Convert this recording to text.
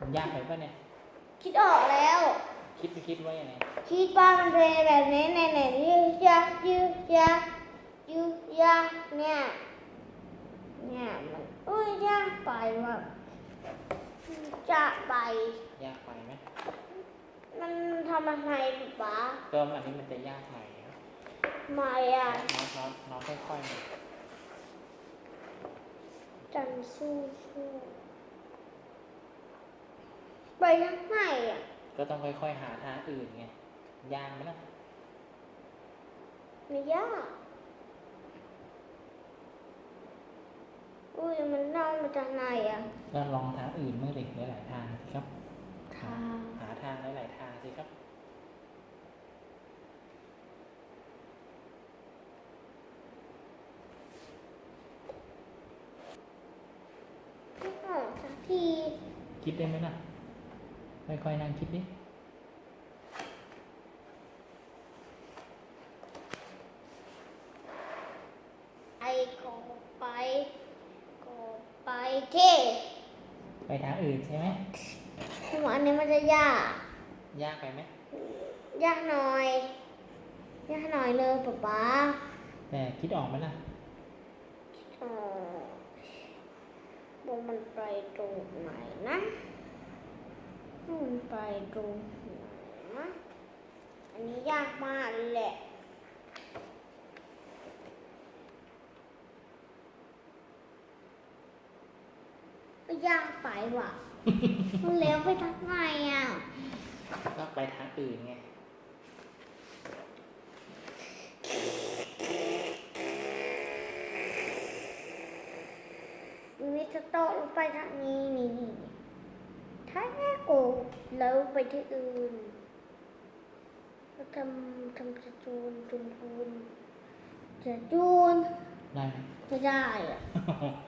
มันยากไปปะเนี่ย คิดออกแล้ว คิดไปคิดว่ายังไงคิดว่ามันเป็นแบบนี้ในไหนยืดยักยืดยักยืดยักเนี่ย เนี่ยมันอุ้ยยากไปว่ะจะไป ยากไปไหมมันทำอะไรปะก็อันนี้มันจะยากหน่อยนะไม่อะน้องน้องน้องค่อยๆหน่อย จันสู้สู้ ไปทางไหนอะ ก็ต้องค่อยๆหาทางอื่นไง ยากไหมล่ะ ไม่ยากอุ้ยมันเน่ามาจากไหนอะก็ลองทางอื่นบ้างดิหลายๆทางสิครับ ทาง หาทางหลายๆทางสิครับไม่ออกสักที คิดได้ไหมล่ะ ค่อยๆนั่งคิดดิไอ้ก็ไปก็ไปที่ไปทางอื่นใช่ไหมผมว่าอันนี้มันจะยาก ยากไปไหมยากหน่อย ยากหน่อยเลยป๊าป๊าแต่คิดออกไหมล่ะอ๋อบอกมันไปตรงไหนนะมัน ไปตรงไหนนะอันนี้ยากมากเลยแหละก็ยากไปว่ะ มันเลี้ยวไปทางไหนอะ ก็ไปทางอื่นไง วิจะโตะลงไปทางนี้นี่นี่นี่ถ้าแง่กู แล้วไปที่อื่นก็ทำทำจะจูนจูนจูนจะจูนได้ไหมไม่ได้อะโ